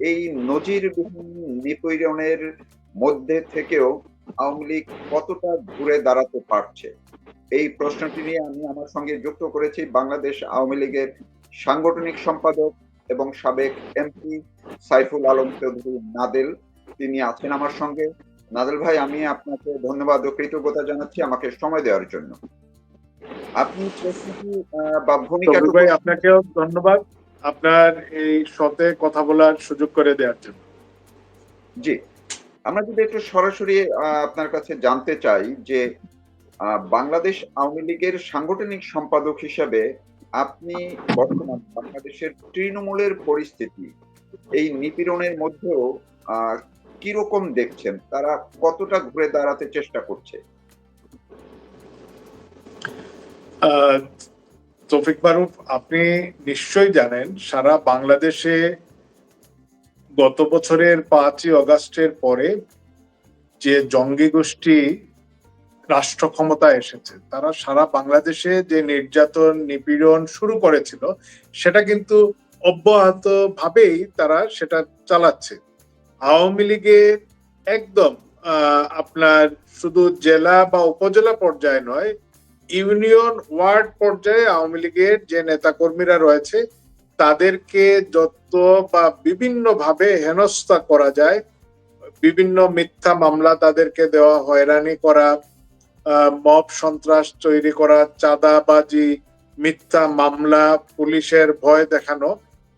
এই নজিরবিহীন নিপীড়নের মধ্যে থেকেও আওয়ামী লীগ কতটা ঘুরে দাঁড়াতে পারছে? এই প্রশ্নটি নিয়ে আমি আমার সঙ্গে যুক্ত করেছি বাংলাদেশ আওয়ামী লীগের সাংগঠনিক সম্পাদক এবং সাবেক এমপি সাইফুল আলম চৌধুরী নাদেল। তিনি আছেন আমার সঙ্গে। নাদেল ভাই আমি আপনাকে ধন্যবাদ ও কৃতজ্ঞতা জানাচ্ছি আমাকে সময় দেওয়ার জন্য। আপনি বা ভূমিকা আপনাকেও ধন্যবাদ। আপনার এই শতে কথা বলার সুযোগ করে দেওয়ার জন্য। জি। আমরা যদি একটু সরাসরি আপনার কাছে জানতে চাই যে বাংলাদেশ আওয়ামী লীগের সাংগঠনিক সম্পাদক হিসাবে আপনি বর্তমান বাংলাদেশের তৃণমূলের পরিস্থিতি এই নিপীড়নের মধ্যেও আহ, কীরকম দেখছেন? তারা কতটা ঘুরে দাঁড়াতে চেষ্টা করছে? তৌফিক মারুফ, আপনি নিশ্চয়ই জানেন, সারা বাংলাদেশে গত বছরের পাঁচই অগাস্টের পরে যে জঙ্গি গোষ্ঠী রাষ্ট্র ক্ষমতায় এসেছে, তারা সারা বাংলাদেশে যে নির্যাতন, নিপীড়ন শুরু করেছিল, সেটা কিন্তু অব্যাহত ভাবেই তারা সেটা চালাচ্ছে। আওয়ামী লীগে একদম আপনার শুধু জেলা বা উপজেলা পর্যায়ে নয় ইউনিয়ন ওয়ার্ড পর্যায়ে আওয়ামী লীগের যে নেতাকর্মীরা রয়েছে, তাদেরকে যত বা বিভিন্ন ভাবে হেনস্থা করা যায়, বিভিন্ন মিথ্যা মামলা তাদেরকে দেওয়া, হয়রানি করা মব সন্ত্রাস তৈরি করা, চাঁদাবাজি, মিথ্যা মামলা, পুলিশের ভয় দেখানো,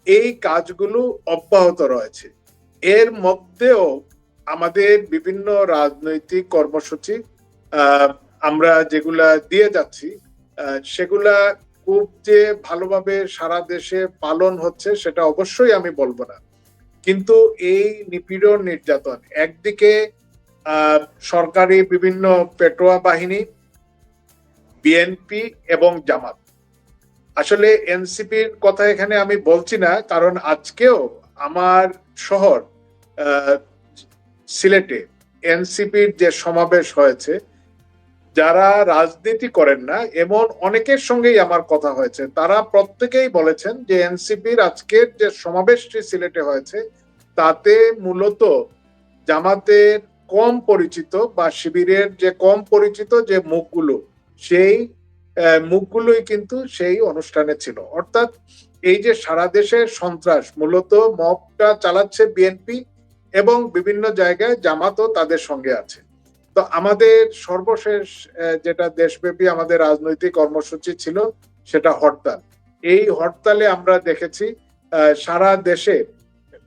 এই কাজগুলো অব্যাহত রয়েছে। এর মধ্যেও আমাদের বিভিন্ন রাজনৈতিক কর্মসূচি আমরা যেগুলা দিয়ে যাচ্ছি সেগুলা খুব যে ভালোভাবে সারা দেশে পালন হচ্ছে সেটা অবশ্যই আমি বলব না। কিন্তু এই নিপীড়ন নির্যাতন, একদিকে সরকারি বিভিন্ন পেটোয়া বাহিনী, বিএনপি এবং জামাত। আসলে এনসিপির কথা এখানে আমি বলছি না, কারণ আজকেও আমার শহর সিলেটে এনসিপির যে সমাবেশ হয়েছে যারা রাজনীতি করেন না, এমন অনেকের সঙ্গেই আমার কথা হয়েছে। তারা প্রত্যেকেই বলেছেন যে এনসিপির আজকের যে সমাবেশটি সিলেটে হয়েছে, তাতে মূলত জামাতের কম পরিচিত বা শিবিরের যে কম পরিচিত যে মুখগুলো, সেই মুখগুলোই কিন্তু সেই অনুষ্ঠানে ছিল। অর্থাৎ এই যে সারা দেশের সন্ত্রাস, মূলত মবটা চালাচ্ছে বিএনপি এবং বিভিন্ন জায়গায় জামাতও তাদের সঙ্গে আছে। তো আমাদের সর্বশেষ যেটা দেশব্যাপী আমাদের রাজনৈতিক কর্মসূচি ছিল, সেটা হরতাল। এই হরতালে আমরা দেখেছি সারা দেশে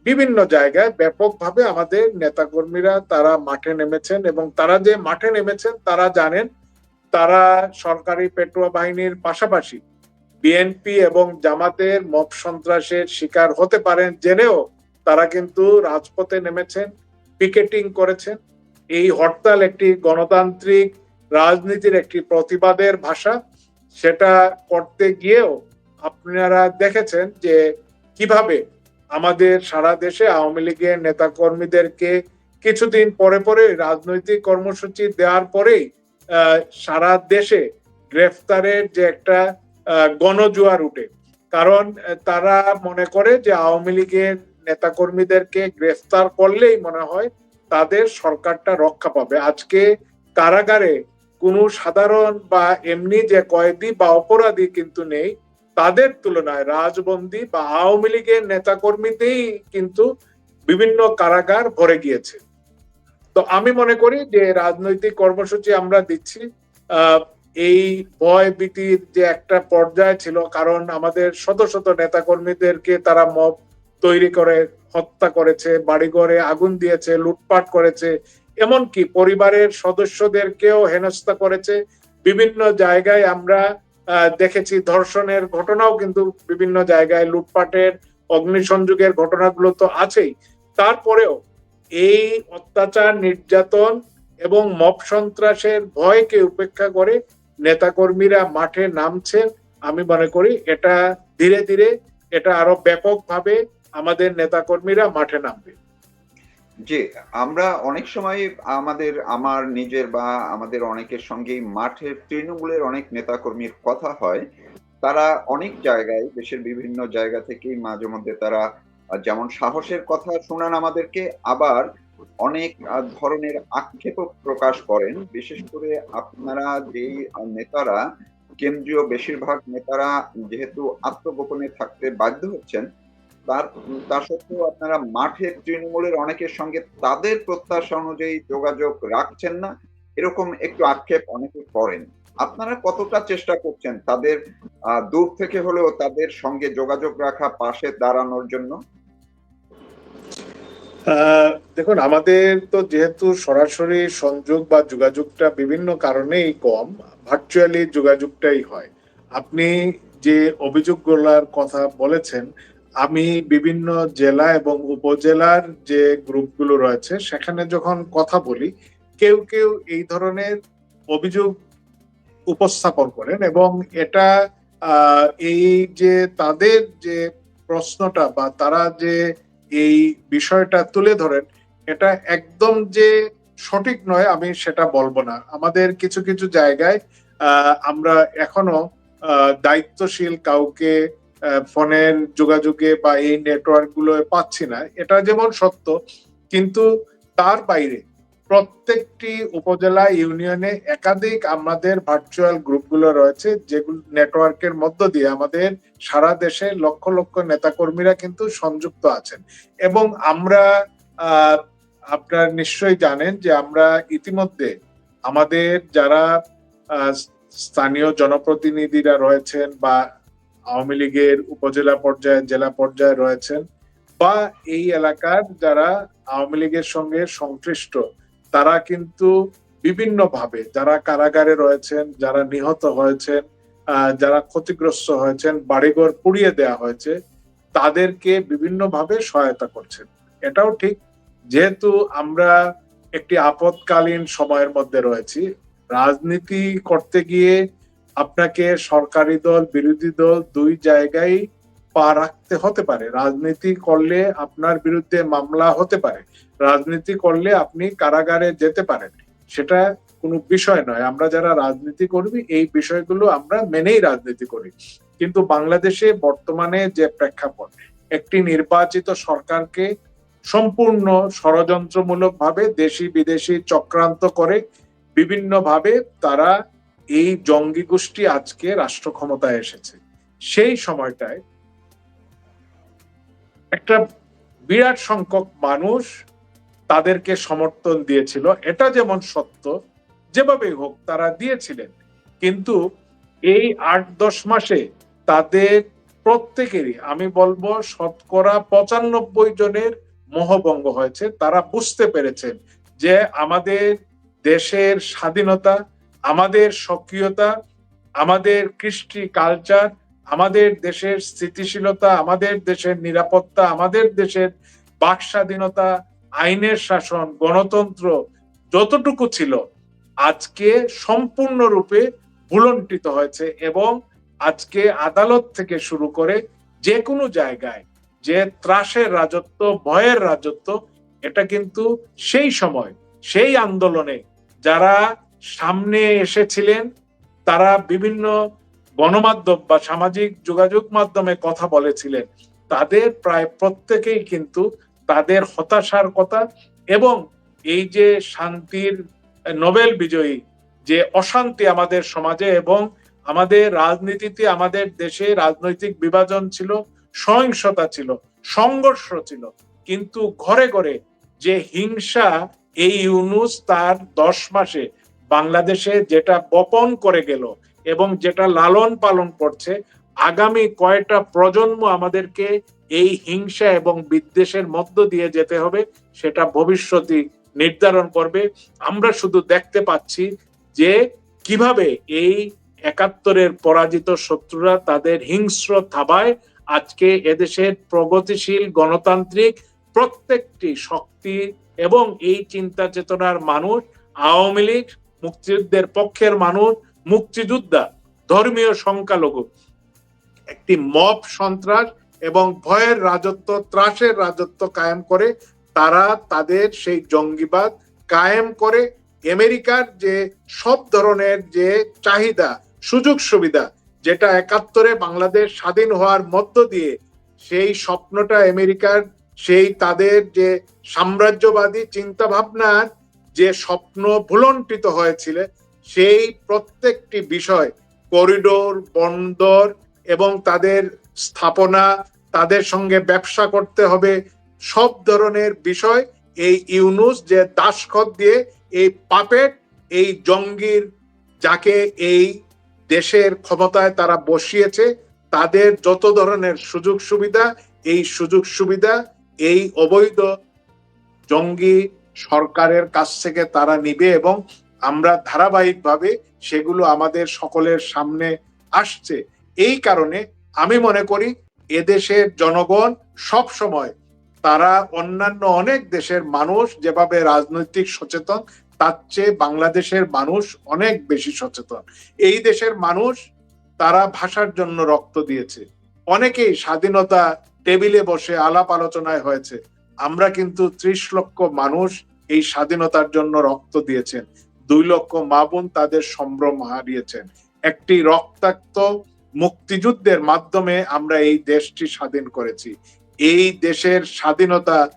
বিভিন্ন জায়গায় ব্যাপকভাবে আমাদের নেতাকর্মীরা তারা মাঠে নেমেছেন এবং তারা যে মাঠে নেমেছেন তারা জানেন, তারা সরকারি পেট্রোয়া বাহিনীর পাশাপাশি বিএনপি এবং জামাতের মব সন্ত্রাসের শিকার হতে পারেন জেনেও তারা কিন্তু রাজপথে নেমেছেন, পিকেটিং করেছেন। এই হরতাল একটি গণতান্ত্রিক রাজনীতির একটি প্রতিবাদের ভাষা। সেটা করতে গিয়েও আপনারা দেখেছেন যে কীভাবে আমাদের সারা দেশে আওয়ামী লীগের নেতা কর্মীদেরকে কিছুদিন পরে পরে রাজনৈতিক কর্মসূচি দেওয়ার পরেই সারা দেশে গ্রেফতারের যে একটা গণজোয়ার উঠে কারণ তারা মনে করে যে আওয়ামী লীগের নেতাকর্মীদেরকে গ্রেফতার করলেই মনে হয় তাদের সরকারটা রক্ষা পাবে। আজকে কারাগারে কোনো সাধারণ বা এমনি যে কয়েদি বা অপরাধী কিন্তু নেই, তাদের তুলনায় রাজবন্দী বা আওয়ামী লীগের নেতাকর্মীতেই কিন্তু বিভিন্ন কারাগার ভরে গিয়েছে। তো আমি মনে করি যে রাজনৈতিক কর্মসূচি আমরা দিচ্ছি। এই ভয় ভীতির যে একটা পর্যায় ছিল, কারণ আমাদের শত শত নেতাকর্মীদেরকে তারা মব তৈরি করে হত্যা করেছে, বাড়িঘরে আগুন দিয়েছে, লুটপাট করেছে, এমনকি পরিবারের সদস্যদেরকেও হেনস্থা করেছে। বিভিন্ন জায়গায় আমরা দেখেছি ধর্ষণের ঘটনাও কিন্তু বিভিন্ন জায়গায়, লুটপাটের, অগ্নিসংযোগের ঘটনাগুলো তো আছেই। তারপরেও এই অত্যাচার, নির্যাতন এবং মব সন্ত্রাসের ভয়কে উপেক্ষা করে নেতাকর্মীরা মাঠে নামছেন। আমি মনে করি এটা ধীরে ধীরে এটা আরও ব্যাপকভাবে আমাদের নেতাকর্মীরা মাঠে নামবে। যে আমরা অনেক সময় আমাদের, আমার নিজের বা আমাদের অনেকের সঙ্গেই মাঠের তৃণমূলের অনেক নেতাকর্মীর কথা হয়। তারা অনেক জায়গায়, দেশের বিভিন্ন জায়গা থেকেই মাঝে মধ্যে তারা, যেমন সাহসের কথা শোনান আমাদেরকে, আবার অনেক ধরনের আক্ষেপ প্রকাশ করেন। বিশেষ করে আপনারা যেই নেতারা, কেন্দ্রীয় বেশিরভাগ নেতারা যেহেতু আত্মগোপনে থাকতে বাধ্য হচ্ছেন তার সত্ত্বেও আপনারা মাঠের তৃণমূলের অনেকের সঙ্গে তাদের প্রত্যাশা অনুযায়ী যোগাযোগ রাখছেন না। এরকম একটু আক্ষেপ অনেকে করেন। আপনারা কতটা চেষ্টা করছেন তাদের দূর থেকে হলেও তাদের সঙ্গে যোগাযোগ রাখা, পাশে দাঁড়ানোর জন্য? দেখুন, আমাদের তো যেহেতু সরাসরি সংযোগ বা যোগাযোগটা বিভিন্ন কারণেই কম ভার্চুয়ালি যোগাযোগটাই হয়। আপনি যে অভিযোগগুলোর কথা বলেছেন আমি বিভিন্ন জেলা এবং উপজেলার যে গ্রুপগুলো রয়েছে, সেখানে যখন কথা বলি, কেউ কেউ এই ধরনের অভিযোগ উপস্থাপন করেন এবং এটা এই যে তাদের যে প্রশ্নটা বা তারা যে এই বিষয়টা তুলে ধরেন, এটা একদম যে সঠিক নয় আমি সেটা বলব না। আমাদের কিছু কিছু জায়গায় আমরা এখনও দায়িত্বশীল কাউকে ফোনের যোগাযোগে বা এই নেটওয়ার্কগুলো পাচ্ছি না। এটা যেমন সত্য, কিন্তু তার বাইরে প্রত্যেকটি উপজেলা ইউনিয়নে একাধিক আমাদের ভার্চুয়াল গ্রুপগুলো রয়েছে, যেগুলো নেটওয়ার্কের মধ্য দিয়ে আমাদের সারা দেশে লক্ষ লক্ষ নেতাকর্মীরা কিন্তু সংযুক্ত আছেন। এবং আমরা আপনারা নিশ্চয়ই জানেন যে আমরা ইতিমধ্যে আমাদের যারা স্থানীয় জনপ্রতিনিধিরা রয়েছেন বা আওয়ামী লীগের উপজেলা পর্যায়ে, জেলা পর্যায়ে রয়েছেন বা এই এলাকার যারা আওয়ামী লীগের সঙ্গে সংশ্লিষ্ট, তারা কিন্তু বিভিন্ন ভাবে যারা কারাগারে রয়েছেন, যারা নিহত হয়েছেন যারা ক্ষতিগ্রস্ত হয়েছেন, বাড়িঘর পুড়িয়ে দেওয়া হয়েছে, তাদেরকে বিভিন্ন ভাবে সহায়তা করছেন। এটাও ঠিক, যেহেতু আমরা একটি আপদকালীন সময়ের মধ্যে রয়েছি, রাজনীতি করতে গিয়ে আপনাকে সরকারি দল, বিরোধী দল দুই জায়গায় পা রাখতে হতে পারে। রাজনীতি করলে আপনার বিরুদ্ধে মামলা হতে পারে। রাজনীতি করলে আপনি কারাগারে যেতে পারেন। সেটা কোনো বিষয় নয়। আমরা যারা রাজনীতি করবি, এই বিষয়গুলো আমরা মেনেই রাজনীতি করি। কিন্তু বাংলাদেশে বর্তমানে যে প্রেক্ষাপট, একটি নির্বাচিত সরকারকে সম্পূর্ণ ষড়যন্ত্রমূলক ভাবে দেশি বিদেশি চক্রান্ত করে, বিভিন্নভাবে তারা এই জঙ্গি গোষ্ঠী আজকে রাষ্ট্র ক্ষমতায় এসেছে। সেই সময়টায় একটা বিরাট সংখ্যক মানুষ তাদেরকে সমর্থন দিয়েছিল। এটা যেমন সত্য, যেভাবেই হোক তারা দিয়েছিলেন। কিন্তু এই আট দশ মাসে তাদের প্রত্যেকেরই, আমি বলব শতকরা পঁচানব্বই জনের মোহভঙ্গ হয়েছে। তারা বুঝতে পেরেছেন যে আমাদের দেশের স্বাধীনতা আমাদের সক্রিয়তা আমাদের কৃষ্টি কালচার আমাদের দেশের স্থিতিশীলতা, আমাদের দেশের নিরাপত্তা, আমাদের দেশের বাক স্বাধীনতা আইনের শাসন, গণতন্ত্র যতটুকু ছিল, আজকে সম্পূর্ণরূপে ভুলণ্ঠিত হয়েছে এবং আজকে আদালত থেকে শুরু করে যে কোনো জায়গায় যে ত্রাসের রাজত্ব, ভয়ের রাজত্ব, এটা কিন্তু সেই সময়, সেই আন্দোলনে যারা সামনে এসেছিলেন, তারা বিভিন্ন গণমাধ্যম বা সামাজিক যোগাযোগ মাধ্যমে কথা বলেছিলেন। তাদের প্রায় প্রত্যেকেই কিন্তু তাদের হতাশার কথা এবং এই যে শান্তির নোবেল বিজয়ী, যে অশান্তি আমাদের সমাজে এবং আমাদের রাজনীতিতে আমাদের দেশে রাজনৈতিক বিভাজন ছিল, সহিংসতা ছিল, সংঘর্ষ ছিল। কিন্তু ঘরে ঘরে যে হিংসা, এই ইউনুস তার দশ মাসে বাংলাদেশে যেটা বপন করে গেল এবং যেটা লালন পালন করছে, আগামী কয়টা প্রজন্ম আমাদেরকে এই হিংসা এবং বিদ্বেষের মধ্য দিয়ে যেতে হবে, সেটা ভবিষ্যতে নির্ধারণ করবে। আমরা শুধু দেখতে পাচ্ছি যে কীভাবে এই একাত্তরের পরাজিত শত্রুরা তাদের হিংস্র থাবায় আজকে এদেশের প্রগতিশীল গণতান্ত্রিক প্রত্যেকটি শক্তি এবং এই চিন্তা চেতনার মানুষ, আওয়ামী লীগ মুক্তিযুদ্ধের পক্ষের মানুষ, মুক্তিযোদ্ধা, ধর্মীয় সংখ্যালঘু। একটি মব সন্ত্রাস এবং ভয়ের রাজত্ব, ত্রাসের রাজত্ব কায়েম করে তারা তাদের সেই জঙ্গিবাদ কায়েম করে আমেরিকার যে সব ধরনের যে চাহিদা, সুযোগ সুবিধা, যেটা একাত্তরে বাংলাদেশ স্বাধীন হওয়ার মধ্য দিয়ে সেই স্বপ্নটা আমেরিকার সেই তাদের যে সাম্রাজ্যবাদী চিন্তা ভাবনার যে স্বপ্ন ভুলন্টিত হয়েছিল, সেই প্রত্যেকটি বিষয় করিডোর, বন্দর এবং তাদের স্থাপনা, তাদের সঙ্গে ব্যবসা করতে হবে, সব ধরনের বিষয় এই ইউনুস যে দাসখত দিয়ে এই পাপেট এই জঙ্গির যাকে এই দেশের ক্ষমতায় তারা বসিয়েছে, তাদের যত ধরনের সুযোগ সুবিধা, এই সুযোগ সুবিধা, এই অবৈধ জঙ্গি সরকারের কাছ থেকে তারা নিবে এবং আমরা ধারাবাহিকভাবে সেগুলো আমাদের সকলের সামনে আসছে। এই কারণে আমি মনে করি এদেশের জনগণ সব সময় তারা অন্যান্য অনেক দেশের মানুষ যেভাবে রাজনৈতিক সচেতন, তার চেয়ে বাংলাদেশের মানুষ অনেক বেশি সচেতন। এই দেশের মানুষ তারা ভাষার জন্য রক্ত দিয়েছে। অনেকেই স্বাধীনতা টেবিলে বসে আলাপ আলোচনায় হয়েছে। আমরা কিন্তু ত্রিশ লক্ষ মানুষ এই স্বাধীনতার জন্য রক্ত দিয়েছেন। দুই লক্ষ মা বোন তাদের সম্ভ্রম হারিয়েছেন। একটি রক্তাক্ত মুক্তিযুদ্ধের মাধ্যমে আমরা এই দেশটি স্বাধীন করেছি। এই দেশের স্বাধীনতা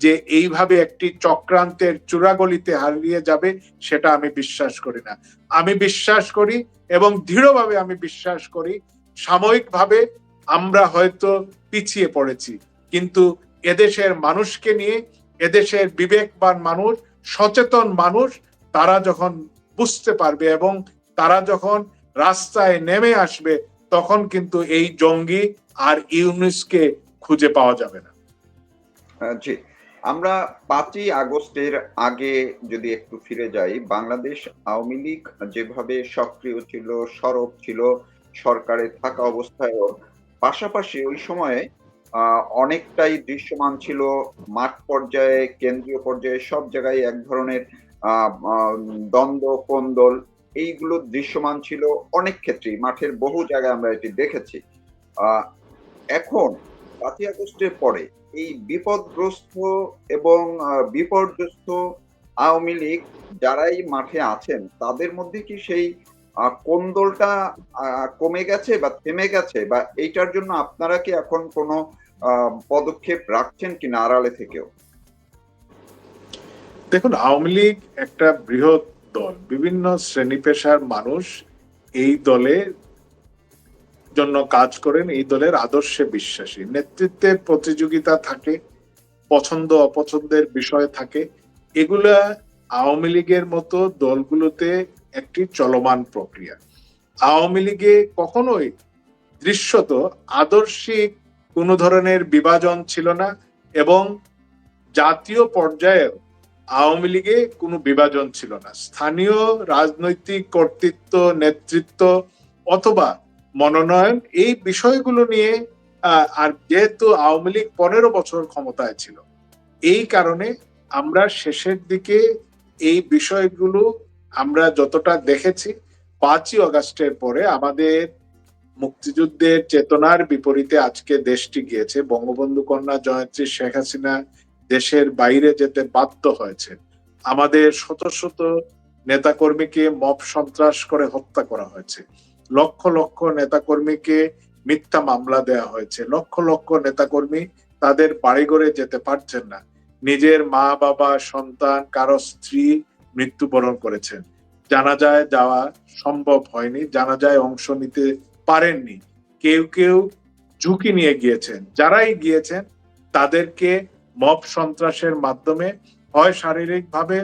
যে এইভাবে একটি চক্রান্তের চূড়াগলিতে হারিয়ে যাবে, সেটা আমি বিশ্বাস করি না। আমি বিশ্বাস করি এবং দৃঢ়ভাবে আমি বিশ্বাস করি, সাময়িকভাবে আমরা হয়তো পিছিয়ে পড়েছি। কিন্তু এদেশের মানুষকে নিয়ে, এদেশের বিবেকবান মানুষ, সচেতন মানুষ, তারা যখন বুঝতে পারবে এবং তারা যখন রাস্তায় নেমে আসবে, তখন কিন্তু এই জঙ্গি আর ইউনিসকে খুঁজে পাওয়া যাবে না। জি। আমরা পাঁচই আগস্টের আগে যদি একটু ফিরে যাই, বাংলাদেশ আওয়ামী লীগ যেভাবে সক্রিয় ছিল, সরব ছিল, সরকারে থাকা অবস্থায়ও, পাশাপাশি ওই সময়ে অনেকটাই দৃশ্যমান ছিল মাঠ পর্যায়ে, কেন্দ্রীয় পর্যায়ে, সব জায়গায় এক ধরনের দ্বন্দ্ব, কোন্দল, এইগুলো দৃশ্যমান ছিল অনেক ক্ষেত্রেই। মাঠের বহু জায়গায় আমরা এটি দেখেছি। এখন পাঁচই আগস্টের পরে এই বিপদগ্রস্ত এবং বিপর্যস্ত আওয়ামী লীগ যারাই মাঠে আছেন, তাদের মধ্যে কি সেই কোন্দলটা কমে গেছে বা থেমে গেছে? বা এইটার জন্য আপনারা কি এখন কোনো পদক্ষেপ রাখছেন কিনা আড়ালে থেকেও? দেখুন, আওয়ামী লীগ একটা বৃহৎ দল, বিভিন্ন শ্রেণি পেশার মানুষ এই দলের জন্য কাজ করেন, এই দলের আদর্শে বিশ্বাসী। নেতৃত্বে প্রতিযোগিতা থাকে, পছন্দ অপছন্দের বিষয় থাকে। এগুলা আওয়ামী লীগের মতো দলগুলোতে একটি চলমান প্রক্রিয়া। আওয়ামী লীগে কখনোই দৃশ্যত আদর্শিক কোনো ধরনের বিভাজন ছিল না এবং জাতীয় পর্যায়ে আওয়ামী লীগে কোনো বিভাজন ছিল না। স্থানীয় রাজনৈতিক কর্তৃত্ব, নেতৃত্ব অথবা মনোনয়ন এই বিষয়গুলো নিয়ে আর যেহেতু আওয়ামী লীগ পনেরো বছর ক্ষমতায় ছিল, এই কারণে আমরা শেষের দিকে এই বিষয়গুলো আমরা যতটা দেখেছি, পাঁচই অগাস্টের পরে আমাদের মুক্তিযুদ্ধের চেতনার বিপরীতে আজকে দেশটি গিয়েছে। বঙ্গবন্ধু কন্যা জয়ত্রী শেখ হাসিনা দেশের বাইরে যেতে বাধ্য হয়েছে। আমাদের শত শত নেতাকর্মীকে মব সন্ত্রাস করে হত্যা করা হয়েছে। লক্ষ লক্ষ নেতাকর্মীকে মিথ্যা মামলা দেওয়া হয়েছে। লক্ষ লক্ষ নেতাকর্মী তাদের বাড়িঘরে যেতে পারছেন না। নিজের মা, বাবা, সন্তান, কারও স্ত্রী মৃত্যুবরণ করেছেন। জানাজায় যাওয়া সম্ভব হয়নি। জানাজায় অংশ নিতে পারেননি। কেউ কেউ ঝুঁকি নিয়ে গিয়েছেন। যারাই গিয়েছেন, তাদেরকে মব সন্ত্রাসের মাধ্যমে হয় শারীরিকভাবে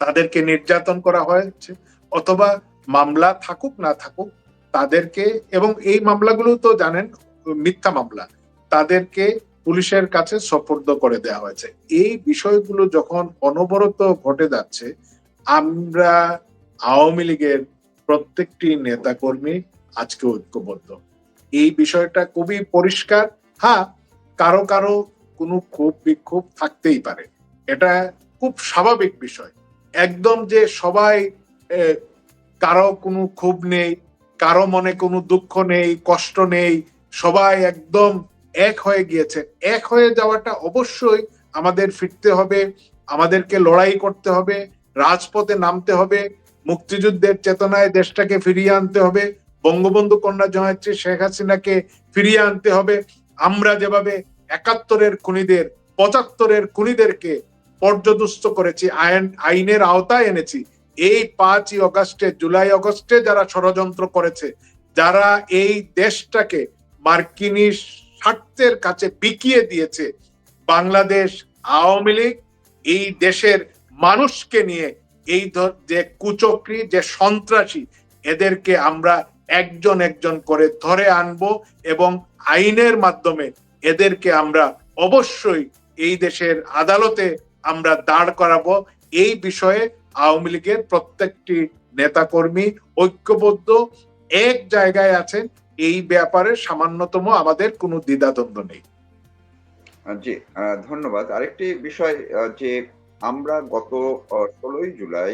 তাদেরকে নির্যাতন করা হয়েছে, অথবা মামলা থাকুক না থাকুক, তাদেরকে এবং এই মামলাগুলো তো জানেন, মিথ্যা মামলা, তাদেরকে পুলিশের কাছে সোপর্দ করে দেওয়া হয়েছে। এই বিষয়গুলো যখন অনবরত ঘটে যাচ্ছে, আমরা আওয়ামী লীগের প্রত্যেকটি নেতাকর্মী আজকে ঐক্যবদ্ধ। এই বিষয়টা খুবই পরিষ্কার। হ্যাঁ কারও কারও কোনো ক্ষোভ বিক্ষোভ থাকতেই পারে। এটা খুব স্বাভাবিক বিষয়। একদম যে সবাই কারও কোনো ক্ষোভ নেই, কারও মনে কোনো দুঃখ নেই, কষ্ট নেই, সবাই একদম এক হয়ে গিয়েছে। এক হয়ে যাওয়াটা অবশ্যই আমাদের ফিরতে হবে, আমাদেরকে লড়াই করতে হবে, রাজপথে নামতে হবে, মুক্তিযুদ্ধের চেতনায় দেশটাকে ফিরিয়ে আনতে হবে। বঙ্গবন্ধু কন্যা জয়ত্রী শেখ হাসিনাকে ফিরিয়ে আনতে হবে। আমরা যেভাবে একাত্তরের খুনিদের, পঁচাত্তরের খুনিদেরকে পর্যদস্ত করেছি, আইন, আইনের আওতায় এনেছি, এই পাঁচই অগস্টে, জুলাই অগস্টে যারা ষড়যন্ত্র করেছে, যারা এই দেশটাকে মার্কিনী স্বার্থের কাছে বিকিয়ে দিয়েছে, বাংলাদেশ আওয়ামী লীগ এই দেশের মানুষকে নিয়ে, এই যে কুচক্রী, যে সন্ত্রাসী, এদেরকে আমরা একজন একজন করে ধরে আনব এবং আইনের মাধ্যমে এদেরকে আমরা অবশ্যই এই দেশের আদালতে আমরা দাঁড় করাবো। এই বিষয়ে আওয়ামী লীগের প্রত্যেকটি নেতাকর্মী ঐক্যবদ্ধ, এক জায়গায় আছেন। এই ব্যাপারে সামান্যতম আমাদের কোনো দ্বিধাদ্বন্দ্ব নেই। জি ধন্যবাদ। আরেকটি বিষয় যে আমরা গত ষোলোই জুলাই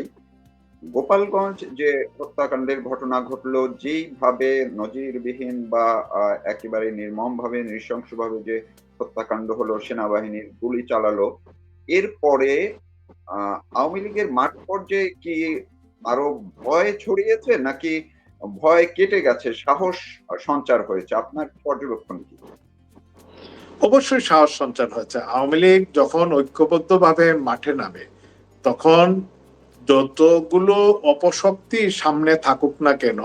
গোপালগঞ্জ যে হত্যাকাণ্ডের ঘটনা ঘটলো, যেইভাবে নজিরবিহীন বা একেবারে নির্মমভাবে, নৃশংসভাবে যে হত্যাকাণ্ড হলো, সেনাবাহিনীর গুলি চালালো, এরপরে আওয়ামী লীগের মাঠ পর্যায়ে কি আরও ভয় ছড়িয়েছে নাকি ভয় কেটে গেছে, সাহস সঞ্চার হয়েছে? আপনার পর্যবেক্ষণ কি? অবশ্যই সাহস সঞ্চার হয়েছে। আওয়ামী লীগ যখন ঐক্যবদ্ধভাবে মাঠে নামে, তখন যতগুলো অপশক্তি সামনে থাকুক না কেন,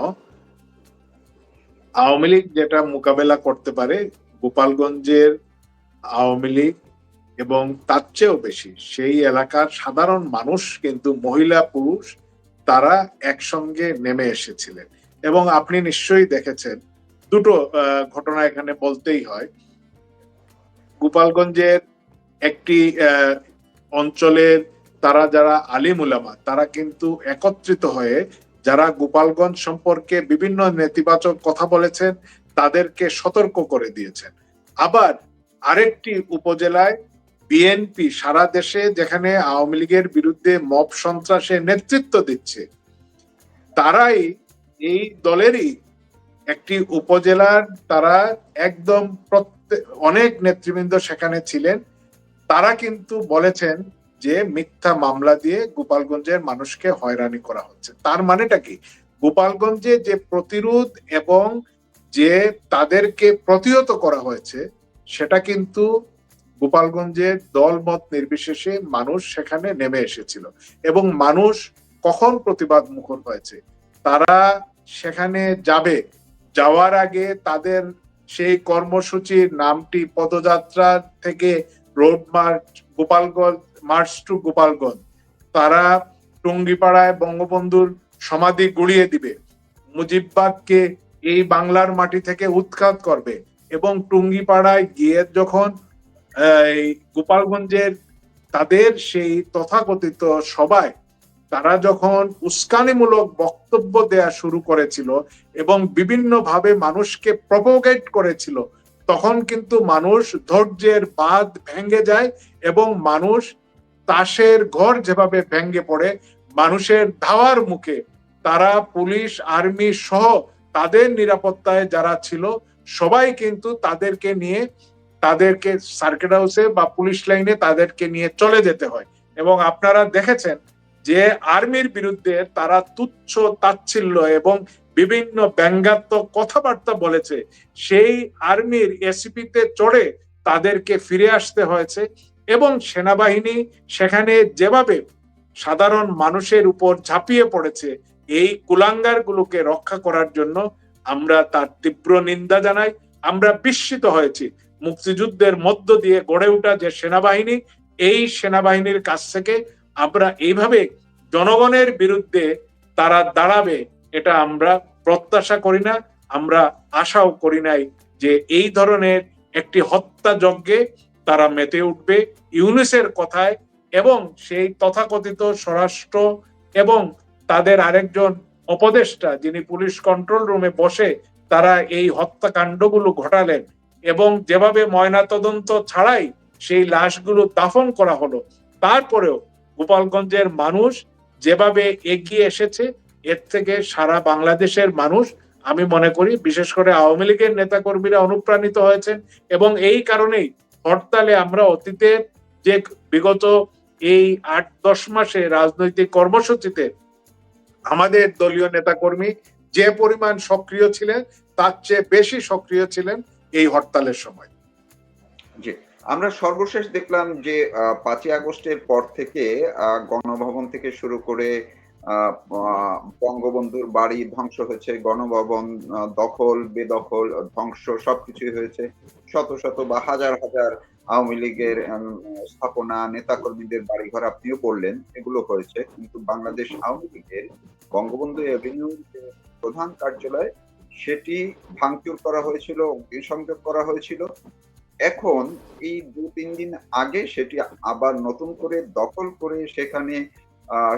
আওয়ামী লীগ যেটা মোকাবেলা করতে পারে, গোপালগঞ্জের আওয়ামী লীগ এবং তার চেয়েও বেশি, সেই এলাকার সাধারণ মানুষ কিন্তু মহিলা, পুরুষ, তারা একসঙ্গে নেমে এসেছিলেন। এবং আপনি নিশ্চয়ই দেখেছেন, দুটো ঘটনা এখানে বলতেই হয়। গোপালগঞ্জের একটি অঞ্চলের তারা যারা আলিম উলামা, তারা কিন্তু একত্রিত হয়ে যারা গোপালগঞ্জ সম্পর্কে বিভিন্ন নেতিবাচক কথা বলেছেন, তাদেরকে সতর্ক করে দিয়েছেন। আবার আরেকটি উপজেলায় বিএনপি সারা দেশে যেখানে আওয়ামী লীগের বিরুদ্ধে মব সন্ত্রাসে নেতৃত্ব দিচ্ছে, তারাই এই দলেরই একটি উপজেলার তারা একদম অনেক নেতৃবৃন্দ সেখানে ছিলেন। তারা কিন্তু বলেছেন যে মিথ্যা মামলা দিয়ে গোপালগঞ্জের মানুষকে হয়রানি করা হচ্ছে। তার মানেটা কি? গোপালগঞ্জে যে প্রতিরোধ এবং যে তাদেরকে প্রতিহত করা হয়েছে, সেটা কিন্তু গোপালগঞ্জের দলমত নির্বিশেষে মানুষ সেখানে নেমে এসেছিল এবং মানুষ কখন প্রতিবাদ মুখর হয়েছে? তারা সেখানে যাবে। যাওয়ার আগে তাদের সেই কর্মসূচির নামটি পদযাত্রা থেকে road march Gopalganj march to Gopalganj. তারা টুঙ্গিপাড়ায় বঙ্গবন্ধুর সমাধি গুড়িয়ে দিবে। মুজিববাগকে এই বাংলার মাটি থেকে উৎখাত করবে এবং টুঙ্গিপাড়ায় গিয়ে যখন গোপালগঞ্জের তাদের সেই তথাকথিত সবাই তারা যখন উস্কানিমূলক বক্তব্য দেয়া শুরু করেছিল এবং বিভিন্নভাবে মানুষকে প্রপোগেট করেছিল, তখন কিন্তু মানুষ ধৈর্যের বাঁধ ভেঙে যায় এবং মানুষ তাসের ঘর যেভাবে ভেঙে পড়ে, মানুষের ধাওয়ার মুখে, তারা পুলিশ, আর্মি সহ তাদের নিরাপত্তায় যারা ছিল, সবাই কিন্তু তাদেরকে নিয়ে, তাদেরকে সার্কিট হাউসে বা পুলিশ লাইনে তাদেরকে নিয়ে চলে যেতে হয়। এবং আপনারা দেখেছেন যে আর্মির বিরুদ্ধে তারা তুচ্ছ তাচ্ছিল্য এবং বিভিন্ন ব্যঙ্গাত্মক কথাবার্তা বলেছে। সেই আর্মির এসিপিতে চড়ে তাদেরকে ফিরে আসতে হয়েছে। এবং সেনাবাহিনী সেখানে যেভাবে সাধারণ মানুষের উপর ঝাঁপিয়ে পড়েছে, এই কুলাঙ্গার গুলোকে রক্ষা করার জন্য আমরা তার তীব্র নিন্দা জানাই। আমরা বিস্মিত হয়েছি। মুক্তিযুদ্ধের মধ্য দিয়ে গড়ে ওঠা যে সেনাবাহিনী, এই সেনাবাহিনীর কাছ থেকে আমরা এইভাবে জনগণের বিরুদ্ধে তারা দাঁড়াবে, এটা আমরা প্রত্যাশা করি না। আমরা আশাও করি নাই যে এই ধরনের একটি হত্যা যজ্ঞে তারা মেতে উঠবে ইউনিসের কথায় এবং সেই তথাকথিত স্বরাষ্ট্র এবং তাদের আরেকজন উপদেষ্টা যিনি পুলিশ কন্ট্রোল রুমে বসে তারা এই হত্যাকাণ্ডগুলো ঘটালেন এবং যেভাবে ময়নাতদন্ত ছাড়াই সেই লাশগুলো দাফন করা হলো, তারপরেও গোপালগঞ্জের মানুষ যেভাবে এগিয়ে এসেছে, এর থেকে সারা বাংলাদেশের মানুষ, আমি মনে করি, বিশেষ করে আওয়ামী লীগের নেতাকর্মীরা অনুপ্রাণিত হয়েছেন এবং এই কারণেই হরতালে আমরা অতীতে যে বিগত এই আট, দশ মাসে রাজনৈতিক কর্মসূচিতে আমাদের দলীয় নেতাকর্মী যে পরিমাণ সক্রিয় ছিলেন, তার চেয়ে বেশি সক্রিয় ছিলেন এই হরতালের সময়। জি, আমরা সর্বশেষ দেখলাম যে পাঁচই আগস্টের পর থেকে গণভবন থেকে শুরু করে বঙ্গবন্ধুর বাড়ি ধ্বংস হয়েছে, গণভবন দখল, বেদখল, ধ্বংস, সবকিছুই হয়েছে। শত শত বা হাজার হাজার আওয়ামী লীগের স্থাপনা, নেতাকর্মীদের বাড়িঘর আপনিও বললেন এগুলো হয়েছে। কিন্তু বাংলাদেশ আওয়ামী লীগের বঙ্গবন্ধু যে প্রধান কার্যালয়, সেটি ভাঙচুর করা হয়েছিল, অগ্নিসংযোগ করা হয়েছিল। এখন, এই দু তিন দিন আগে সেটি আবার নতুন করে দখল করে সেখানে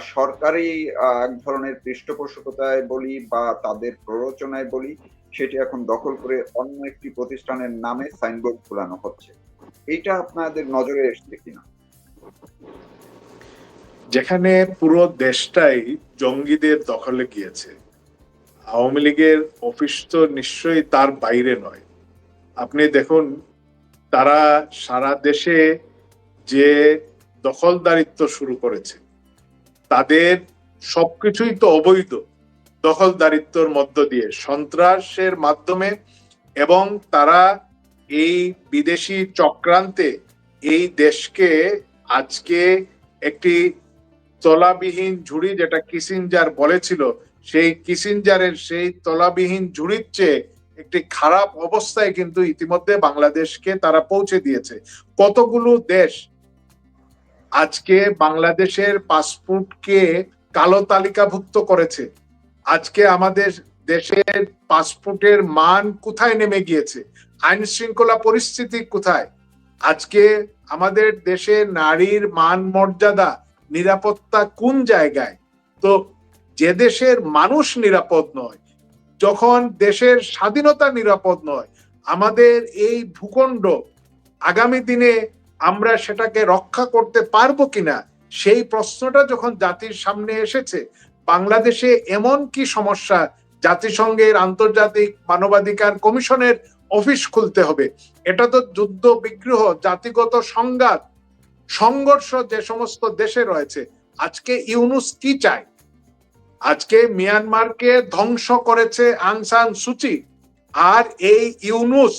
সরকারি এক ধরনের পৃষ্ঠপোষকতায় বলি বা তাদের প্ররোচনায় বলি, সেটি এখন দখল করে অন্য একটি প্রতিষ্ঠানের নামে সাইনবোর্ড খোলানো হচ্ছে। এইটা আপনাদের নজরে এসছে কিনা? যেখানে পুরো দেশটাই জঙ্গিদের দখলে গিয়েছে। আওয়ামী লীগের অফিস তো নিশ্চয়ই তার বাইরে নয়। আপনি দেখুন, তারা সারা দেশে যে দখলদারিত্ব শুরু করেছে তাদের সবকিছুই তো অবৈধ, দখলদারিত্বর মধ্য দিয়ে সন্ত্রাসের মাধ্যমে, এবং তারা এই বিদেশি চক্রান্তে এই দেশকে আজকে একটি তলাবিহীন ঝুড়ি যেটা কিসিঞ্জার বলেছিল, সেই কিসিঞ্জারের সেই তলাবিহীন ঝুড়ির চেয়ে একটি খারাপ অবস্থায় কিন্তু ইতিমধ্যে বাংলাদেশকে তারা পৌঁছে দিয়েছে। কতগুলো দেশ আজকে বাংলাদেশের পাসপোর্টকে কালো তালিকাভুক্ত করেছে। আজকে আমাদের দেশের পাসপোর্টের মান কোথায় নেমে গিয়েছে? আইন শৃঙ্খলা পরিস্থিতি কোথায়? আজকে আমাদের দেশে নারীর মান মর্যাদা, নিরাপত্তা কোন জায়গায়? তো যে দেশের মানুষ নিরাপদ নয়, যখন দেশের স্বাধীনতা নিরাপদ নয়, আমাদের এই ভূখণ্ড আগামী দিনে আমরা সেটাকে রক্ষা করতে পারব কিনা, সেই প্রশ্নটা যখন জাতির সামনে এসেছে, বাংলাদেশে এমন কি সমস্যা? জাতিসংঘের আন্তর্জাতিক মানবাধিকার কমিশনের অফিস খুলতে হবে। এটা তো যুদ্ধ, বিগ্রহ, জাতিগত সংঘাত, সংঘর্ষ যে সমস্ত দেশে রয়েছে। আজকে ইউনুস কি চায়? আজকে মিয়ানমারকে ধ্বংস করেছে আনসান সুচি আর এই ইউনুস,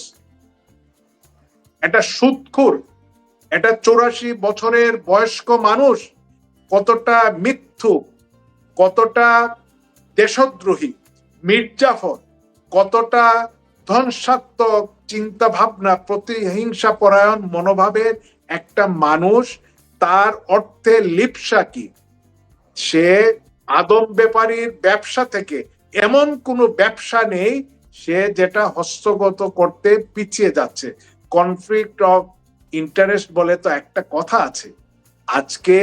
এটা সুৎখুর এটা চৌরাশি বছরের বয়স্ক মানুষ কতটা মিথ্যু কতটা দেশদ্রোহী, মির্জাফর, কতটা ধ্বংসাত্মক চিন্তা ভাবনা প্রতিহিংসা পরায়ণ মনোভাবের একটা মানুষ, তার অর্থে লিপসা কি? সে আদম ব্যাপারীর ব্যবসা থেকে এমন কোনো ব্যবসা নেই, সে যেটা হস্তগত করতে পিছিয়ে যাচ্ছে। কনফ্লিক্ট অফ ইন্টারেস্ট বলে তো একটা কথা আছে। আজকে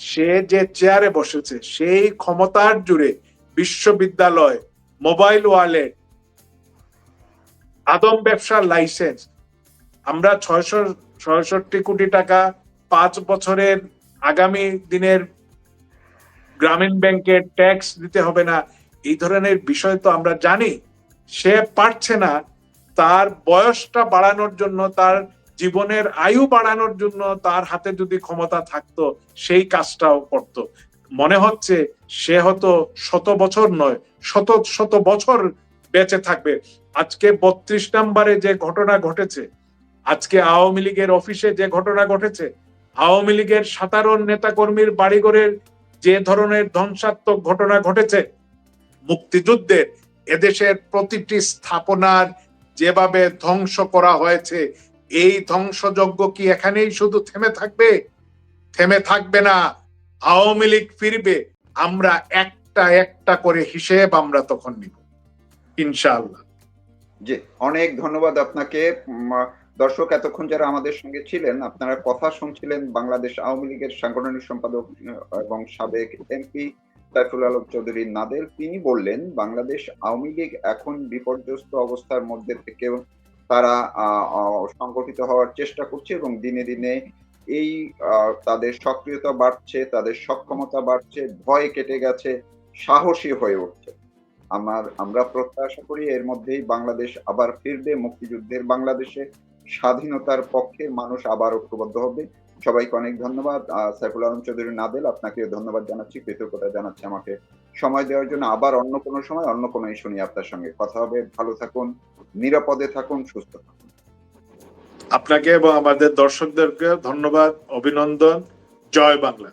সে যে চেয়ারে বসেছে, সেই ক্ষমতার জুড়ে বিশ্ববিদ্যালয় মোবাইল ওয়ালেট আদম ব্যবসার লাইসেন্স আমরা ছয়শো, ছয়ষট্টি কোটি টাকা পাঁচ বছরের আগামী দিনের গ্রামীণ ব্যাংকে ট্যাক্স দিতে হবে না, এই ধরনের বিষয় তো আমরা জানি। সে পারছে না, তার বয়সটা বাড়ানোর জন্য তার জীবনের আয়ু বাড়ানোর জন্য তার হাতে যদি ক্ষমতা থাকতো, সেই কাজটাও করত। মনে হচ্ছে সে হয়তো শত বছর নয়, শত শত বছর বেঁচে থাকবে। আজকে বত্রিশ নম্বরে যে ঘটনা ঘটেছে, আজকে আওয়ামী লীগের অফিসে যে ঘটনা ঘটেছে, আওয়ামী লীগের সাধারণ নেতাকর্মীর বাড়িঘরের যে ধরনের ধ্বংসাত্মক ঘটনা ঘটেছে, মুক্তিযুদ্ধের এদেশের প্রতিটি স্থাপনার যেভাবে ধ্বংস করা হয়েছে এই ধ্বংসযজ্ঞ কি এখানেই শুধু থেমে থাকবে? থেমে থাকবে না, আওয়ামী লীগ ফিরবে। আমরা একটা একটা করে হিসেব আমরা তখন নিব, ইনশাআল্লাহ। জি, অনেক ধন্যবাদ আপনাকে। দর্শক, এতক্ষণ যারা আমাদের সঙ্গে ছিলেন, আপনারা কথা শুনছিলেন বাংলাদেশ আওয়ামী লীগের সাংগঠনিক সম্পাদক এবং সাবেক এমপি সাইফুল আলম চৌধুরী নাদের তিনি বললেন, বাংলাদেশ আওয়ামী লীগ এখন বিপর্যস্ত অবস্থার মধ্যে থেকেও তারা সংগঠিত হওয়ার চেষ্টা করছে এবং দিনে দিনে এই তাদের সক্রিয়তা বাড়ছে, তাদের সক্ষমতা বাড়ছে, ভয় কেটে গেছে, সাহসী হয়ে উঠছে। আমার, আমরা প্রত্যাশা করি এর মধ্যেই বাংলাদেশ আবার ফিরবে, মুক্তিযুদ্ধের বাংলাদেশে স্বাধীনতার পক্ষে মানুষ আবার ঐক্যবদ্ধ হবে। সবাইকে অনেক ধন্যবাদ। সাইফুল আলম চৌধুরী নাদেল আপনাকে ধন্যবাদ জানাচ্ছি, কৃতজ্ঞতা জানাচ্ছি আমাকে। সময় দেওয়ার জন্য আবার অন্য কোনো সময় অন্য কোনো ইস্যু নিয়ে আপনার সঙ্গে কথা হবে। ভালো থাকুন, নিরাপদে থাকুন, সুস্থ থাকুন। আপনাকে এবং আমাদের দর্শকদেরকে ধন্যবাদ, অভিনন্দন। জয় বাংলা।